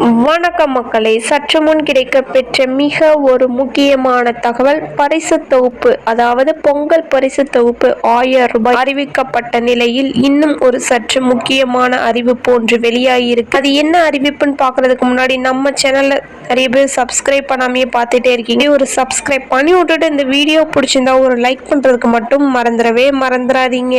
வணக்கம் மக்களே சற்று முன் கிடைக்க பெற்ற மிக ஒரு முக்கியமான தகவல் பரிசு தொகுப்பு. அதாவது பொங்கல் பரிசு தொகுப்பு ஆயிரம் ரூபாய் அறிவிக்கப்பட்ட நிலையில் இன்னும் ஒரு சற்று முக்கியமான அறிவிப்பு ஒன்று வெளியாகியிருக்கு. அது என்ன அறிவிப்புன்னு பார்க்கறதுக்கு முன்னாடி நம்ம சேனல்ல நிறைய பேர் சப்ஸ்கிரைப் பண்ணாமையே பார்த்துட்டே இருக்கீங்க. ஒரு சப்ஸ்கிரைப் பண்ணி விட்டுட்டு இந்த வீடியோ பிடிச்சிருந்தா ஒரு லைக் பண்றதுக்கு மட்டும் மறந்துடவே மறந்துடாதீங்க.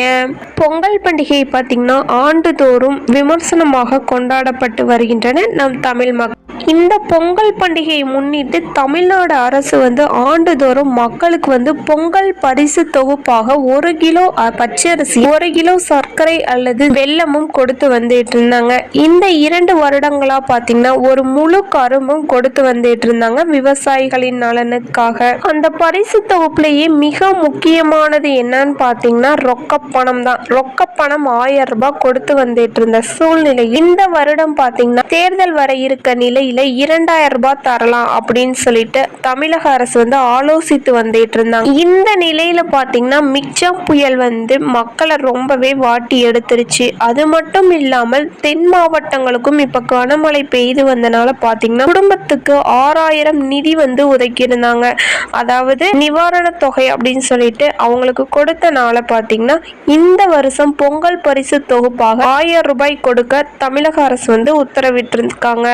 பொங்கல் பண்டிகை பார்த்தீங்கன்னா ஆண்டுதோறும் விமர்சனமாக கொண்டாடப்பட்டு வருகின்றன. நம் தமிழ் மக்கள் இந்த பொங்கல் பண்டிகையை முன்னிட்டு தமிழ்நாடு அரசு வந்து ஆண்டுதோறும் மக்களுக்கு வந்து பொங்கல் பரிசு தொகுப்பாக ஒரு கிலோ பச்சரிசி ஒரு கிலோ சர்க்கரை அல்லது வெல்லமும் கொடுத்து வந்துட்டு இருந்தாங்க இந்த இரண்டு வருடங்களா பார்த்தீங்கன்னா ஒரு முழு கரும்பும் கொடுத்து வந்துட்டு இருந்தாங்க விவசாயிகளின் நலனுக்காக. அந்த பரிசு தொகுப்புலேயே மிக முக்கியமானது என்னன்னு பார்த்தீங்கன்னா பணம் தான். ரொக்க பணம் ஆயிரம் ரூபாய் கொடுத்து வந்துட்டு இருந்த சூழ்நிலை இந்த வருடம் பார்த்தீங்கன்னா தேர்தல் வர இருக்க நிலையில இரண்டாயிரம் ரூபாய் தரலாம் அப்படின்னு சொல்லிட்டு தமிழக அரசு வந்து ஆலோசித்து வந்துட்டு இருந்தாங்க. இந்த நிலையில பார்த்தீங்கன்னா மிக்சம் புயல் வந்து மக்களை ரொம்பவே வாட்டி எடுத்துருச்சு. அது மட்டும் இல்லாமல் தென் மாவட்டங்களுக்கும் இப்ப கனமழை பெய்து வந்தனால பாத்தீங்கன்னா குடும்பத்துக்கு ஆறாயிரம் நிதி வந்து ஒதுக்கியிருந்தாங்க அதாவது நிவாரண தொகை அப்படின்னு சொல்லிட்டு அவங்களுக்கு கொடுத்தனால பாத்தீங்கன்னா இந்த வருஷம் பொங்கல் பரிசு தொகுப்பாக ஆயிரம் ரூபாய் கொடுக்க தமிழக அரசு வந்து உத்தரவிட்டிருக்காங்க.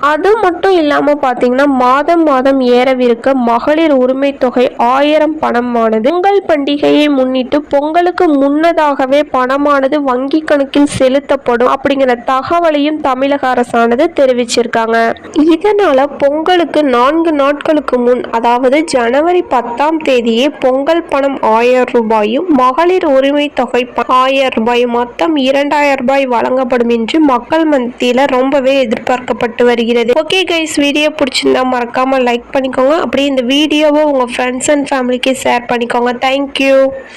அது மட்டும் இல்லாமல் பார்த்தீங்கன்னா மாதம் மாதம் ஏறவிருக்க மகளிர் உரிமை தொகை ஆயிரம் பணமானது. பொங்கல் பண்டிகையை முன்னிட்டு பொங்கலுக்கு முன்னதாகவே பணமானது வங்கி கணக்கில் செலுத்தப்படும் அப்படிங்கிற தகவலையும் தமிழக அரசானது தெரிவிச்சிருக்காங்க. இதனால பொங்கலுக்கு நான்கு நாட்களுக்கு முன் அதாவது ஜனவரி பத்தாம் தேதியே பொங்கல் பணம் ஆயிரம் ரூபாயும் மகளிர் உரிமை தொகை ஆயிரம் ரூபாயும் மொத்தம் இரண்டாயிரம் ரூபாய் வழங்கப்படும் என்று மக்கள் மத்தியில் ரொம்பவே எதிர்பார்க்கப்பட்டு வருகிறது. ஓகே கைஸ் வீடியோ பிடிச்சிருந்தா மறக்காம லைக் பண்ணிக்கோங்க. அப்படியே இந்த வீடியோவை உங்க ஃப்ரெண்ட்ஸ் அண்ட் ஃபேமிலிக்கு ஷேர் பண்ணிக்கோங்க. Thank you